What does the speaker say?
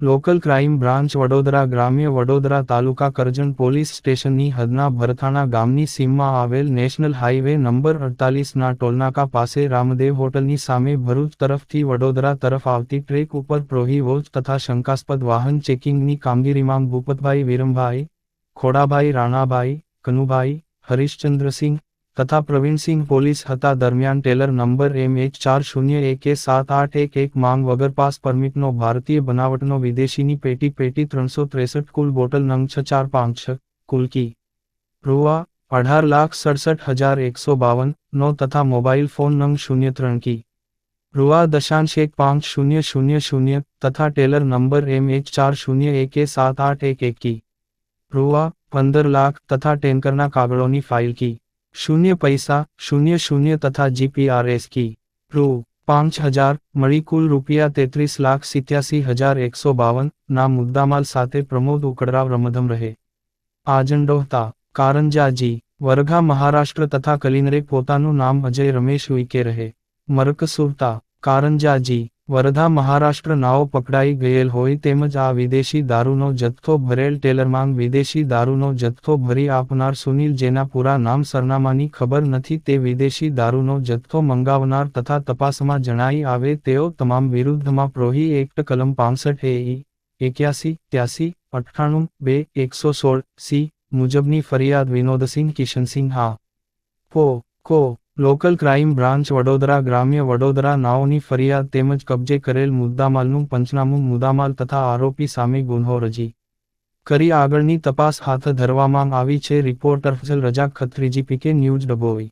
Local crime branch Vadodara ગ્રામ્ય વડોદરા તાલુકા Karjan police સ્ટેશનની હદના ભરથાણા ગામની સીમમાં આવેલ નેશનલ હાઇવે નંબર અડતાલીસના ટોલનાકા પાસે રામદેવ હોટલની સામે ભરૂચ તરફથી વડોદરા તરફ આવતી ટ્રેક ઉપર પ્રોહી વોચ તથા શંકાસ્પદ વાહન ચેકિંગની કામગીરીમાં ભૂપતભાઈ વિરમભાઈ, ખોડાભાઈ રાણાભાઈ, કનુભાઈ, હરીશચંદ્રસિંહ તથા પ્રવીણસિંહ પોલીસ હતા દરમિયાન ટેલર નંબર એમ એચ ચાર શૂન્ય એક સાત આઠ એક એક માંગ વગર પાસ પરમિટનો ભારતીય બનાવટનો વિદેશીની પેટી પેટી ત્રણસો ત્રેસઠ કુલ બોટલ નંગ છ ચાર પાંચ છ કુલ કી. રૂવા અઢાર લાખ સડસઠ હજાર એકસો બાવન, નો તથા મોબાઈલ ફોન નંગ શૂન્ય ત્રણ કી. રૂવા દશાંશ એક પાંચ શૂન્ય શૂન્ય શૂન્ય તથા ટેલર નંબર એમ એચ ચાર શૂન્ય એક સાત આઠ એક એક કી. રૂવા પંદર લાખ તથા ટેન્કરના કાગળોની ફાઇલ કી. શૂન્ય પૈસા શૂન્ય શૂન્ય તથા જીપીઆરએસ કી રૂ પાંચ હજાર મળી કુલ રૂપિયા તેત્રીસ લાખ સિત્યાસી હજાર એકસો બાવન ના મુદ્દામાલ સાથે પ્રમોદ ઉકડરાવ રમધમ રહે આજંડોહતા કારંજાજી વરઘા મહારાષ્ટ્ર તથા કલિનરે પોતાનું નામ અજય રમેશ ઉઈકે રહે મરકસુરતા કારંજાજી વરધા મહારાષ્ટ્ર નાઓ પકડાઈ ગયેલ હોય તેમજ આ વિદેશી દારૂનો જથ્થો ભરેલ ટેલરમાંગ વિદેશી દારૂનો જથ્થો ભરી આપનાર સુનિલ જેના પૂરા નામ સરનામાની ખબર નથી તે વિદેશી દારૂનો જથ્થો મંગાવનાર તથા તપાસમાં જણાઈ આવે તેઓ તમામ વિરુદ્ધમાં પ્રોહી એક્ટ કલમ પાંસઠ એ એક્યાસી, ત્યાસી, અઠ્ઠાણું, બે, એકસો સોળ સી મુજબની ફરિયાદ વિનોદસિંહ કિશનસિંહ હા. કો કો લોકલ ક્રાઇમ બ્રાન્ચ વડોદરા ગ્રામ્ય વડોદરા નાઓની ફરિયાદ તેમજ કબજે કરેલ મુદ્દામાલનું પંચનામું મુદ્દામાલ તથા આરોપી સામે ગુન્હો રજી. કરી આગળની તપાસ હાથ ધરવામાં આવી છે, reporter Fasal Razak ખત્રીજી, PK news Dabhoi